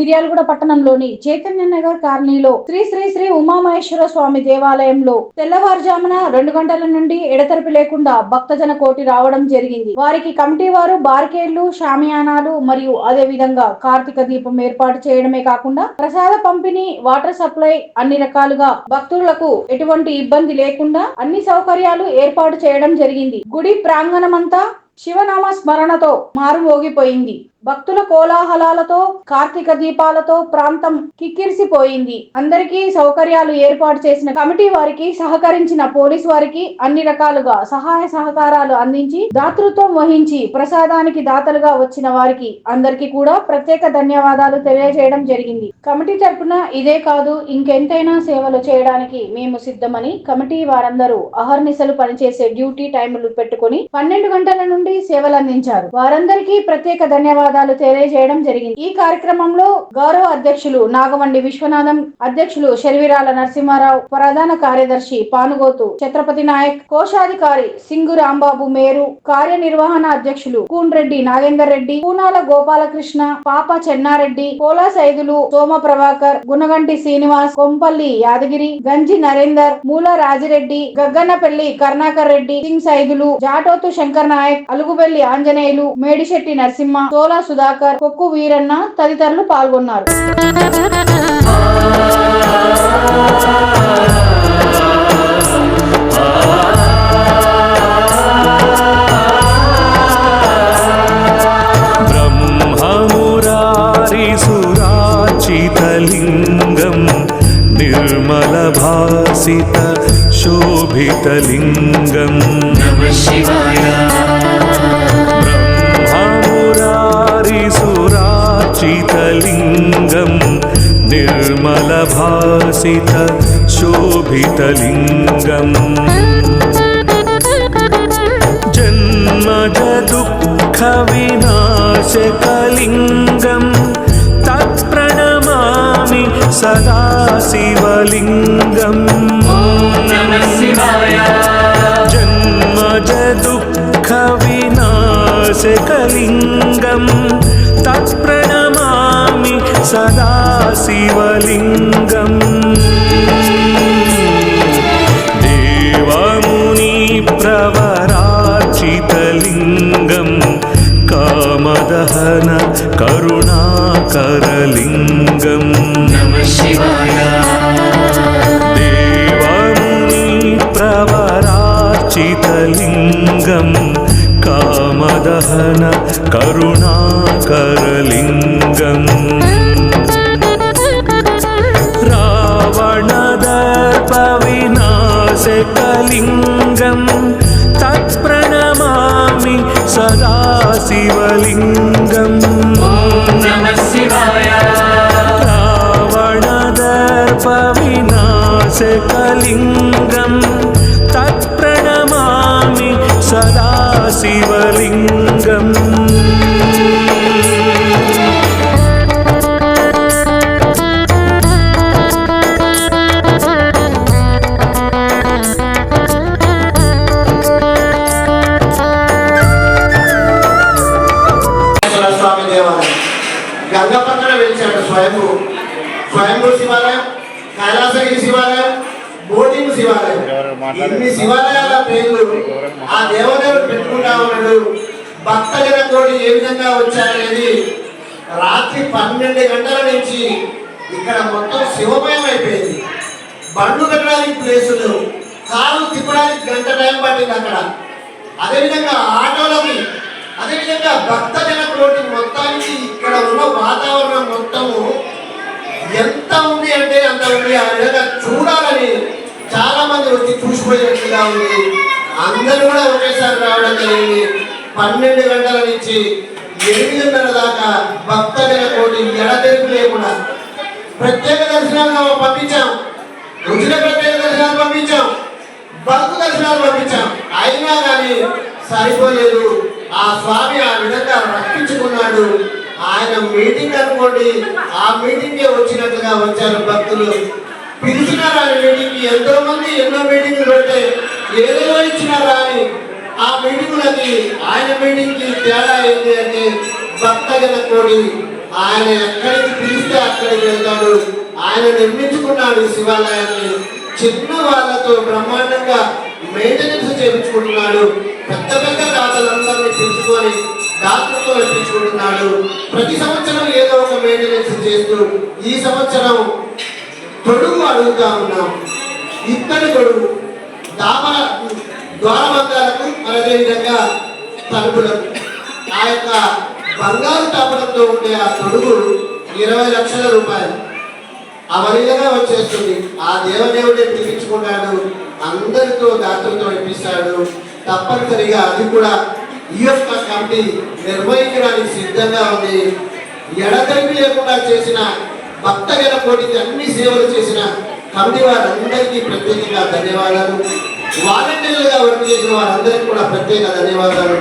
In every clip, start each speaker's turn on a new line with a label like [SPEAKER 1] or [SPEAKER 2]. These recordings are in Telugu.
[SPEAKER 1] మిర్యాలగూడ పట్టణంలోని చైతన్య నగర్ కాలనీలో శ్రీ శ్రీ శ్రీ ఉమామహేశ్వర స్వామి దేవాలయంలో తెల్లవారుజామున రెండు గంటల నుండి ఎడతెరపి లేకుండా భక్తజన కోటి రావడం జరిగింది. వారికి కమిటీ వారు బార్కేడ్లు షామియానాలు మరియు అదే విధంగా కార్తీక దీపం ఏర్పాటు చేయడమే కాకుండా ప్రసాద పంపిణీ వాటర్ సప్లై అన్ని రకాలుగా భక్తులకు ఎటువంటి ఇబ్బంది లేకుండా అన్ని సౌకర్యాలు ఏర్పాటు చేయడం జరిగింది. గుడి ప్రాంగణమంతా శివనామ స్మరణతో మారుమోగిపోయింది. భక్తుల కోలాహలాలతో కార్తీక దీపాలతో ప్రాంతం కిక్కిరిసిపోయింది. అందరికీ సౌకర్యాలు ఏర్పాటు చేసిన కమిటీ వారికి సహకరించిన పోలీస్ వారికి అన్ని రకాలుగా సహాయ సహకారాలు అందించి దాతృత్వం వహించి ప్రసాదానికి దాతలుగా వచ్చిన వారికి అందరికీ కూడా ప్రత్యేక ధన్యవాదాలు తెలియజేయడం జరిగింది. కమిటీ తరపున ఇదే కాదు ఇంకెంతైనా సేవలు చేయడానికి మేము సిద్ధమని కమిటీ వారందరూ అహర్నిశలు పనిచేసే డ్యూటీ టైములు పెట్టుకుని పన్నెండు గంటల నుండి సేవలు అందించారు వారందరికీ ప్రత్యేక ధన్యవాదాలు తెలియజేయడం జరిగింది. ఈ కార్యక్రమంలో గౌరవ అధ్యక్షులు నాగవండి విశ్వనాథం అధ్యక్షులు శర్విరాల నరసింహారావు ప్రధాన కార్యదర్శి పానుగోతు ఛత్రపతి నాయక్ కోశాధికారి సింగు రాంబాబు మేరు కార్యనిర్వహణ అధ్యక్షులు కూన్రెడ్డి నాగేందర్ రెడ్డి పూనాల గోపాలకృష్ణ పాప చెన్నారెడ్డి పోలా సైదులు సోమ ప్రభాకర్ గుణగంటి శ్రీనివాస్ కొంపల్లి యాదగిరి గంజి నరేందర్ మూల రాజిరెడ్డి గగ్గన్నపల్లి కర్ణాకర్ రెడ్డి సింగ్ సైదులు జాటోతు శంకర్ నాయక్ అలుగుబెల్లి ఆంజనేయులు మేడిశెట్టి నరసింహ సోలా సుధాకర్ కొక్కు వీరన్న తదితరులు పాల్గొన్నారు.
[SPEAKER 2] శోభితలింగం.
[SPEAKER 3] నమ శివాయ.
[SPEAKER 2] ब्रह्ममुरारिसुराचितलिङ्गं निर्मलभासित शोभितलिङ्गम् जन्मजदुःखविनाशकलिङ्गं तत्प्रणमामि सदा शिवलिङ्गम्
[SPEAKER 3] नमः शिवाय
[SPEAKER 2] जन्मजदुःखविनाशकलिङ्गं तत्प्रणमामि सदा शिवलिङ्गम् देवमुनिप्रवराचितलिङ्गं कामदहन करुणाकरलिङ्गम्
[SPEAKER 3] नमः शिवाय
[SPEAKER 2] देवमुनिप्रवराचितलिङ्गं कामदहन करुणाकरलिङ्गम् रावणदर्पविनाशकलिङ्गं तत्प्रणमामि सदा शिवलिङ्गम्
[SPEAKER 3] नमः शिवाय
[SPEAKER 2] रावणदर्पविनाशकलिङ्गं तत्प्रणमामि सदा शिवलिङ्गम्
[SPEAKER 4] ఇన్ని శివాలయాల పేర్లు ఆ దేవదేవుడు పెట్టుకుంటా ఉన్నాడు. భక్తజన కోడి ఏ విధంగా వచ్చారనేది రాత్రి పన్నెండు గంటల నుంచి ఇక్కడ మొత్తం శివమయం అయిపోయింది. బండ్లు పెట్టడానికి ప్లేసులు కారు తిప్పడానికి గంట టైం పట్టింది అక్కడ. అదేవిధంగా ఆటోలకి అదేవిధంగా భక్తజన కోటి మొత్తానికి ఇక్కడ ఉన్న వాతావరణం మొత్తము ఎంత ఉంది అంటే అంత ఉంది. ఆ విధంగా చూడాలని చాలా మంది వచ్చి చూసిపోయేట్టుగా ఉంది. అందరూ కూడా ఒకేసారి రావడం జరిగింది. పన్నెండు గంటల నుంచి ఎనిమిదిన్నర దాకా భక్తజన కోటి ఎడతెరిపి లేకుండా ప్రత్యేక దర్శనాలు పంపించాం. రుచిన ప్రత్యేక దర్శనాలు పంపించాం. భక్తు దర్శనాలు పంపించాం. అయినా కానీ సరిపోలేదు. ఆ స్వామి ఆ విధంగా రక్షించుకున్నాడు ఆయన మీటింగ్ అనుకోండి ఆ మీటింగ్ వచ్చినట్టుగా వచ్చారు భక్తులు. పిలిచినారా ఆయన మీటింగ్ ఎంతో మంది ఎన్నో మీటింగ్లు పెడితే ఏదేదో ఇచ్చినారా అని? ఆ మీటింగులకి ఆయన మీటింగ్కి తేడా ఏంటి అంటే భక్తజన కోడి ఆయన ఎక్కడికి పిలిస్తే అక్కడికి వెళ్తాడు. ఆయన నిర్మించుకున్నాడు శివాలయాన్ని. చిన్న వాళ్ళతో బ్రహ్మాండంగా మెయింటెనెన్స్ చేయించుకుంటున్నాడు. పెద్ద పెద్ద దాతలందరినీ పిలుచుకొని దాతలతో ఇప్పించుకుంటున్నాడు. ప్రతి సంవత్సరం ఏదో ఒక మెయింటెనెన్స్ చేస్తూ ఈ సంవత్సరం తొడుగు అడుగుతా ఉన్నాం. ఇత్తడి తొడుగు దాబా ద్వారబంధాలకు అదేవిధంగా తలుపులకు. ఆ యొక్క బంగారు తాపడంతో ఉండే ఆ తొడుగు ఇరవై లక్షల రూపాయలు. అవలీలగా వచ్చేస్తుంది. ఆ దేవదేవుడే పిలిపించుకున్నాడు అందరితో దాతలతో ఇప్పిస్తాడు. తప్పనిసరిగా అది కూడా ఈ యొక్క కమిటీ నిర్వహించడానికి సిద్ధంగా ఉంది. ఎడతెరిపి లేకుండా చేసిన భక్తగల పోటీకి అన్ని సేవలు చేసిన కమిటీ వారందరికీ ప్రత్యేకంగా ధన్యవాదాలు. వాలంటీర్లుగా వర్క్ చేసిన వారందరికీ కూడా ప్రత్యేక ధన్యవాదాలు.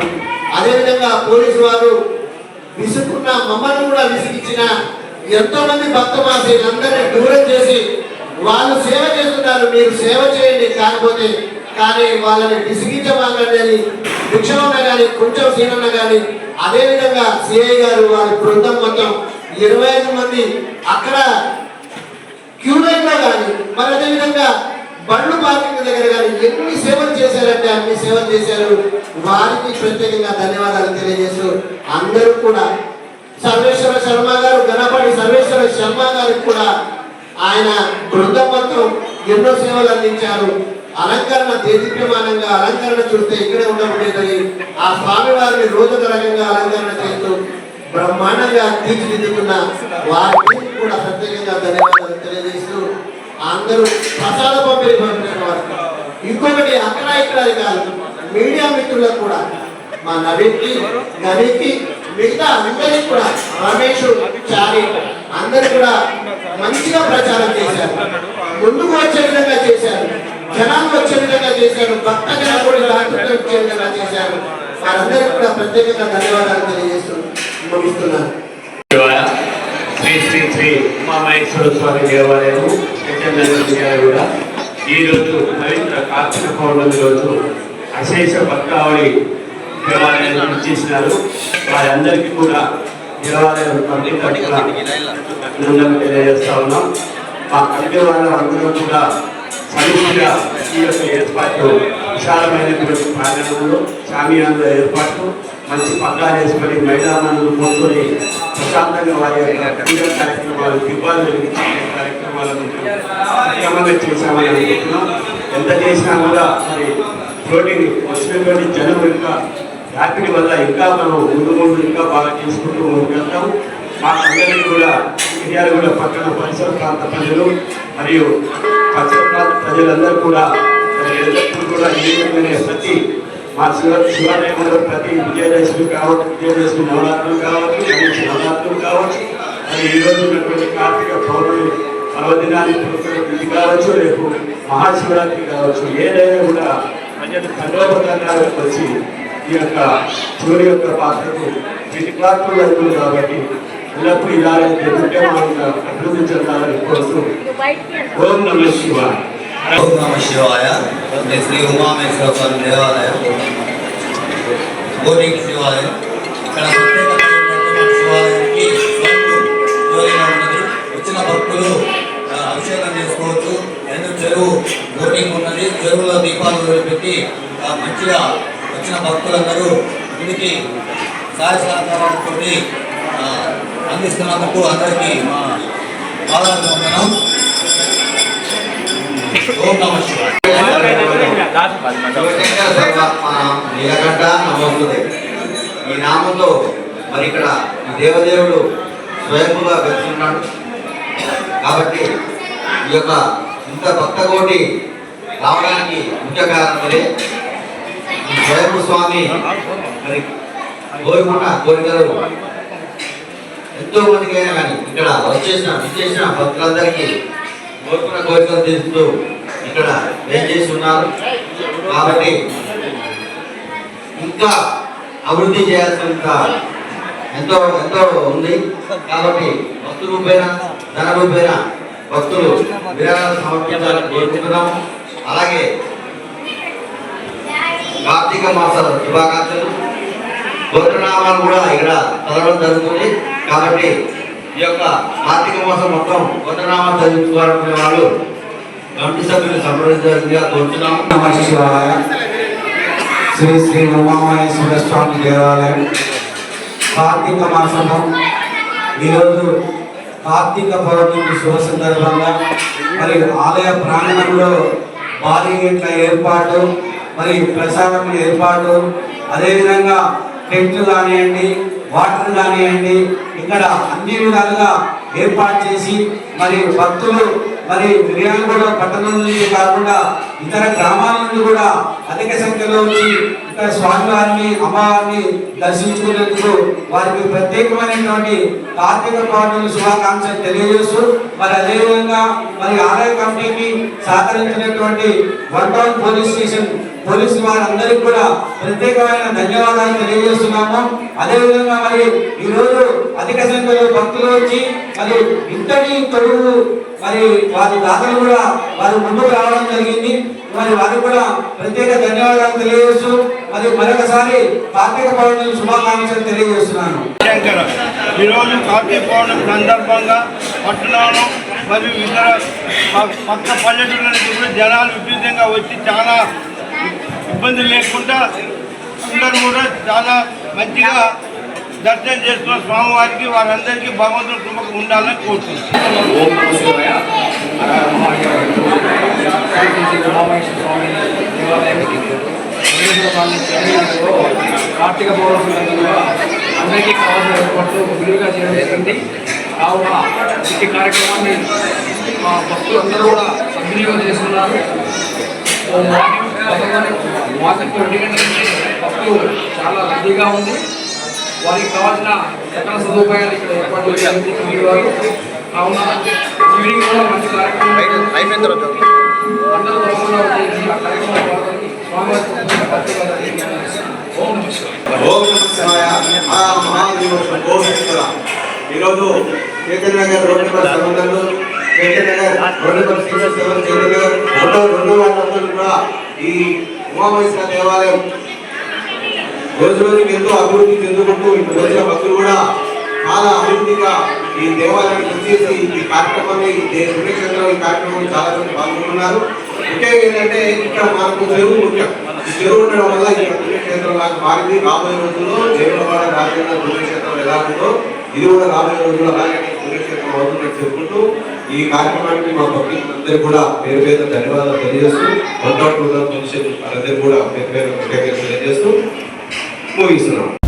[SPEAKER 4] అదేవిధంగా పోలీసు వారు విసుకున్న మమ్మల్ని కూడా విసిగించిన ఎంతో మంది భక్త దూరం చేసి వాళ్ళు సేవ చేస్తున్నారు మీరు సేవ చేయండి కాకపోతే కానీ వాళ్ళని విసిగించమాకండి అని భిక్షమన్న కానీ కొంచెం సీనన్న కానీ అదేవిధంగా సిఐ గారు వారి బృందం మొత్తం ఇరవై ఐదు మంది అక్కడ క్యూ లైన్ కానీ మరి అదేవిధంగా బండ్లు పార్కింగ్ దగ్గర కానీ ఎన్ని సేవలు చేశారంటే అన్ని సేవలు చేశారు. వారికి ప్రత్యేకంగా ధన్యవాదాలు తెలియజేస్తూ అందరూ కూడా సర్వేశ్వర శర్మ గారు గణపతి సర్వేశ్వర శర్మ గారికి కూడా ఆయన బృందం మొత్తం ఎన్నో సేవలు అందించారు. అలంకరణ దేదీప్యమానంగా అలంకరణ చూస్తే ఇక్కడే ఉండబడేదని ఆ స్వామి వారిని రకంగా అలంకరణ చేస్తూ బ్రహ్మాండంగా తీర్చిదిద్దుకున్న వారికి కూడా ప్రత్యేకంగా ధన్యవాదాలు తెలియజేస్తూ అందరూ ప్రసాద పంపిణీ పంపిన వారికి ఇంకొకటి అక్కడ ఇక్కడ కాదు మీడియా మిత్రులకు కూడా మా నవీన్కి గణికి మిగతా అందరికి కూడా రమేష్ చారి అందరు కూడా మంచిగా ప్రచారం చేశారు. ముందుకు వచ్చే విధంగా చేశారు. జనాలు వచ్చే విధంగా చేశారు. భక్త జనం కూడా వచ్చే విధంగా చేశారు. వారందరికీ కూడా ప్రత్యేకంగా ధన్యవాదాలు తెలియజేస్తూ ముగిస్తున్నాను
[SPEAKER 5] శ్రీ శ్రీ శ్రీ ఉమామహేశ్వర స్వామి దేవాలయం కూడా. ఈరోజు పవిత్ర కార్తీక పౌర్ణమి రోజు అశేష భక్తావళి దేవాలయాన్ని చేసినారు. వారందరికీ కూడా దేవాలయం అభినందనలు తెలియజేస్తా ఉన్నాం. మా కమిటీ వాళ్ళ అందరూ కూడా సమిష్టిగా ఈ యొక్క ఏర్పాటు విశాలమైనటువంటి ప్రాంగణంలో సామీయంలో ఏర్పాటు మంచి పక్కా వేసుకొని మైదానాలను కోరుకొని ప్రశాంతంగా వారి యొక్క పూజ కార్యక్రమాలు దివ్వాలు వెలిగించే కార్యక్రమాలను సక్రమంగా చేశామని అనుకుంటున్నాం. ఎంత చేసినా కూడా మరి ఫ్లోటింగ్ వచ్చినటువంటి జనం యొక్క రాపిడి వల్ల ఇంకా మనం ముందు ముందు ఇంకా బాగా చేసుకుంటూ ముందుకెళ్తాం. మా అందరికీ కూడా మిర్యాలగూడ పట్టణ పరిసర ప్రాంత ప్రజలు మరియు పరిసర ప్రాంత ప్రజలందరూ కూడా ఎల్లప్పుడూ కూడా ఈ ప్రతి మా శివ శివాలయంలో ప్రతి విజయదశమి కావచ్చు విజయదశమి నవరాత్రులు కావచ్చు గణేష్ నవరాత్రులు కావచ్చు మరి ఈరోజు ఉన్నటువంటి కార్తీక పౌర్ణమి పర్వదినానికి ఇది కావచ్చు రేపు మహాశివరాత్రి కావచ్చు ఏదైనా కూడా ప్రజలు తండోపతంగా వచ్చి ఈ యొక్క సూర్య యొక్క పాత్రకు ప్రతిపాత్రులు అవుతుంది కాబట్టి ఎల్లప్పుడూ ఇలాగే దివ్యమానంగా అభివృద్ధి చెందాలని కోరుతూ ఓం నమ శివాయ.
[SPEAKER 6] ఓం నమ శివాయ. శ్రీ ఉమామేశ్వర స్వామి దేవాలయం. బోరింగ్ శివాలయం. ఇక్కడ శివాలయానికి ఉన్నది వచ్చిన భక్తులు అభిషేకం చేసుకోవచ్చు. ఎందుకు చెరువు బోటింగ్ ఉన్నది. చెరువులో దీపాలు పెట్టి మంచిగా వచ్చిన భక్తులందరూ ఇంటికి సహాయ సహకారాలతో అందిస్తున్నందుకు అందరికీ మా పాదాభివందనం ఓం నమ శివాయ.
[SPEAKER 7] నమోస్తుంది ఈ నామంతో మరి ఇక్కడ దేవదేవుడు స్వయంగా వెళ్తున్నాడు కాబట్టి ఈ యొక్క ఇంత భక్త కోటి రావడానికి ముఖ్య కారణమే స్వయం స్వామి మరి కోరుకున్న కోరికలు ఎంతో మందికైనా కానీ ఇక్కడ వచ్చేసిన విచ్చేసిన భక్తులందరికీ కోరుకున్న కోరికలు తీరుస్తూ ఇక్కడ ఏం చేసి ఉన్నారు? కాబట్టి ఇంకా అభివృద్ధి చేయాల్సినంత ఎంతో ఎంతో ఉంది. కాబట్టి భక్తు రూపేణ ధన రూపేణ భక్తులు విరాళాలు సమర్పించాలని కోరుకుంటున్నాము అలాగే కార్తీక మాస శుభాకాంక్షలు. గోత్రనామాలు కూడా ఇక్కడ చదవడం జరుగుతుంది. కాబట్టి ఈ యొక్క ఆర్థిక మాసం మొత్తం వందనామా చదివించుకోవాలనుకునే వాళ్ళు కమిటీ సభ్యులు సంప్రదించాల్సిందిగా కోరుతున్నాము
[SPEAKER 8] నమ శివాయ. శ్రీ శ్రీ ఉమామహేశ్వర స్వామి దేవాలయం. కార్తీక మాసము ఈరోజు కార్తీక పౌర్ణమి శుభ సందర్భంగా మరి ఆలయ ప్రాంగణంలో భారీ గేట్ల ఏర్పాటు మరి ప్రసాదం ఏర్పాటు అదేవిధంగా టెంట్లు కానివ్వండి వాటర్ కానివ్వండి ఇక్కడ అన్ని విధాలుగా ఏర్పాటు చేసి మరి భక్తులు మరి కూడా పట్టణం నుంచి కాకుండా ఇతర గ్రామాల నుండి కూడా అధిక సంఖ్యలో వచ్చి ఇక్కడ స్వామివారిని అమ్మవారిని దర్శించుకునేందుకు వారికి ప్రత్యేకమైనటువంటి కార్తీక పౌర్ణమి శుభాకాంక్షలు తెలియజేస్తూ మరి అదేవిధంగా మరి ఆదాయ కమిటీకి సహకరించినటువంటి one town police station police వారందరికీ కూడా ప్రత్యేకమైన ధన్యవాదాలు తెలియజేస్తున్నాము. అదేవిధంగా మరి ఈరోజు అధిక సంఖ్యలో భక్తులు వచ్చి మరి ఇంతటి తొడుగు మరి వారి దాతలు కూడా వారు ముందుకు రావడం జరిగింది. మరి వారికి కూడా ప్రత్యేక ధన్యవాదాలు తెలియజేస్తూ మరి మరొకసారి కార్తీక పౌర్ణమి శుభాకాంక్షలు తెలియజేస్తున్నాను.
[SPEAKER 9] ఈరోజు కార్తీక పౌర్ణమి సందర్భంగా పట్టణంలో మరియు ఇతర పక్క పల్లెటూళ్ళ నుంచి కూడా జనాలు విపరీతంగా వచ్చి చాలా ఇబ్బంది లేకుండా అందరూ కూడా చాలా మంచిగా దర్శనం చేసుకున్న స్వామివారికి వారందరికీ భగవంతుడి కృపకు ఉండాలని కోరుతున్నాను
[SPEAKER 10] కార్తీక పౌర్ణమి అందరికీ కావాల్సిన ఏర్పాట్లు విలువగా చేయడం జరిగింది కావున ఈ కార్యక్రమాన్ని మా భక్తులందరూ కూడా సద్వినియోగం చేస్తున్నారు ఓ మార్నింగ్ చాలా రద్దీగా ఉంది వారికి కావాల్సిన సకల సదుపాయాలు ఇక్కడ ఏర్పాటు చేయాలి కావున ఈవినింగ్ కూడా మంచి కార్యక్రమం అందరూ తప్పకుండా వచ్చేసి ఆ కార్యక్రమం
[SPEAKER 7] ఈరోజు చైతన్య గారు రెండు నెంబర్ సెవెన్ చైతన్య సెవెన్ ఈ ఉమామేశ్వర దేవాలయం రోజు రోజుకి ఎంతో అభివృద్ధి చెందుకుంటూ ఇక్కడ వచ్చిన భక్తులు కూడా చాలా అభివృద్ధిగా ఈ దేవాలయానికి వచ్చేసి ఈ కార్యక్రమాన్ని ఈ దే- ఈ కార్యక్రమాన్ని చాలా మంది పాల్గొంటున్నారు. ముఖ్యంగా ఏంటంటే ఇక్కడ మనకు చెరువు ముఖ్యం. ఈ చెరువు ఉండడం వల్ల ఈ పుణ్యక్షేత్రం లాగా మారింది. రాబోయే రోజుల్లో దేవులవాడ రాజేంద్ర పుణ్యక్షేత్రం ఎలా ఉందో ఇది కూడా రాబోయే రోజుల్లో అలాగే పుణ్యక్షేత్రం అవుతుందని చెప్పుకుంటూ ఈ కార్యక్రమానికి మా భక్తులందరూ కూడా పేరు పేరు ధన్యవాదాలు తెలియజేస్తూ వన్ నాట్ టూ అందరూ కూడా పేరు పేరు కృతజ్ఞతలు తెలియజేస్తూ ముగిస్తున్నాం.